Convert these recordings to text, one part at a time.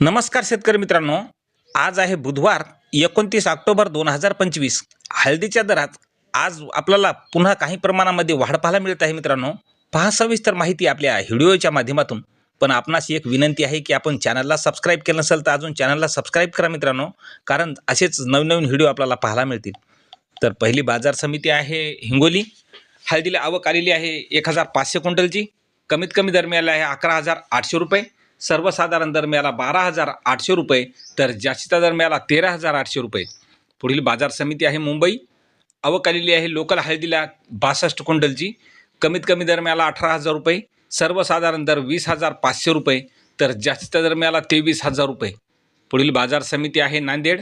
नमस्कार शेतकरी मित्रांनो. आज आहे बुधवार एकोणतीस ऑक्टोबर दोन हजार पंचवीस. हळदीच्या दरात आज आपल्याला पुन्हा काही प्रमाणामध्ये वाढ पाहायला मिळत आहे मित्रांनो. पहा सविस्तर माहिती आपल्या व्हिडिओच्या माध्यमातून. पण आपणास एक विनंती आहे की आपण चॅनलला सबस्क्राईब केलं नसेल तर अजून चॅनलला सबस्क्राईब करा मित्रांनो. कारण असेच नवनवीन व्हिडिओ आपल्याला पाहायला मिळतील. तर पहिली बाजार समिती आहे हिंगोली. हळदीला आवक आलेली आहे एक हजार पाचशे क्विंटलची. कमीत कमी दर आहे अकरा हजार आठशे रुपये. सर्वसाधारण दर मिळाला बारा हजार आठशे रुपये तर जास्तीचा दर मिळाला तेरा हजार आठशे रुपये. पुढील बाजार समिती आहे मुंबई. आवक आलेली आहे लोकल हळदीला बासष्ट क्विंटलची. कमीत कमी दर मिळाला अठरा हजार रुपये. सर्वसाधारण दर वीस हजार पाचशे रुपये तर जास्तीचा दर मिळाला तेवीस हजार रुपये. पुढील बाजार समिती आहे नांदेड.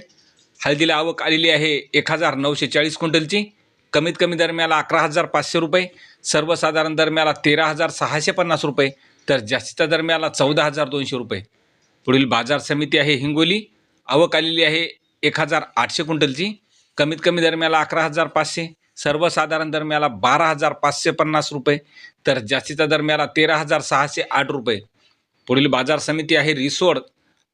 हळदीला आवक आलेली आहे एक हजार नऊशे चाळीस क्विंटलची. कमीत कमी दर मिळाला अकरा हजार पाचशे रुपये. सर्वसाधारण दर मिळाला तेरा हजार सहाशे पन्नास रुपये. तर जास्तीचा दर मिळाला चौदा हजार दोनशे रुपये. पुढील बाजार समिती आहे हिंगोली आवक आलेली आहे एक हजार आठशे क्विंटलची. कमीत कमी दरम्याला अकरा हजार पाचशे. सर्वसाधारण दरम्याला बारा हजार पाचशे पन्नास रुपये. तर जास्तीचा दरम्याला तेरा हजार सहाशे आठ रुपये. पुढील बाजार समिती आहे रिसोड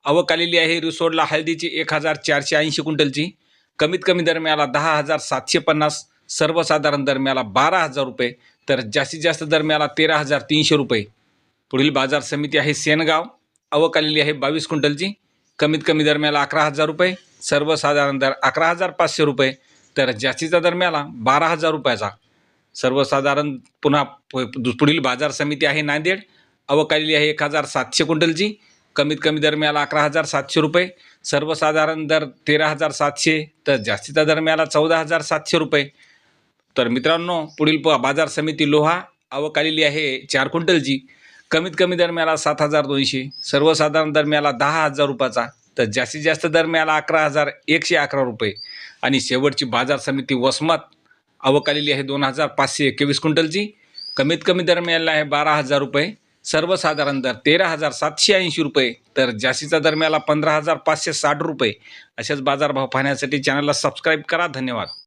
आवक आलेली आहे रिसोडला हळदीची एक हजार चारशे ऐंशी क्विंटलची. कमीत कमी दरम्याला दहा हजार सातशे पन्नास. सर्वसाधारण दरम्याला बारा हजार रुपये. तर जास्तीत जास्त दरम्याला तेरा हजार तीनशे रुपये. पुढील बाजार समिती आहे सेनगाव. अवकालेली आलेली आहे बावीस क्विंटलची. कमीत कमी दरम्याला अकरा हजार रुपये सर्वसाधारण दर अकरा हजार पाचशे रुपये. तर जास्तीचा दरम्याला बारा हजार रुपयाचा. सर्वसाधारण पुन्हा पुढील बाजार समिती आहे नांदेड. अवकालेली आलेली आहे एक हजार सातशे क्विंटलची. कमीत कमी दरम्याला अकरा हजार सातशे रुपये सर्वसाधारण दर तेरा हजार सातशे तर जास्तीचा दरम्याला चौदा हजार सातशे रुपये. तर मित्रांनो पुढील प बाजार समिती लोहा. अवकालेली आलेली आहे चार क्विंटलची. कमीत कमी दर मिळाला सात हजार दोनशे सर्वसाधारण दर मिळाला दहा हजार रुपयाचा तर जास्तीत जास्त दर मिळाला अकरा हजार एकशे अकरा रुपये. आणि शेवटची बाजार समिती वसमत आवक आलेली आहे दोन हजार पाचशे एकवीस क्विंटलची. कमीत कमी दर मिळाला आहे बारा हजार रुपये सर्वसाधारण दर तेरा हजार सातशे ऐंशी रुपये तर जास्तीचा दर मिळाला पंधरा हजार पाचशे साठ रुपये. असेच बाजारभाव पाहण्यासाठी चॅनलला सबस्क्राईब करा धन्यवाद.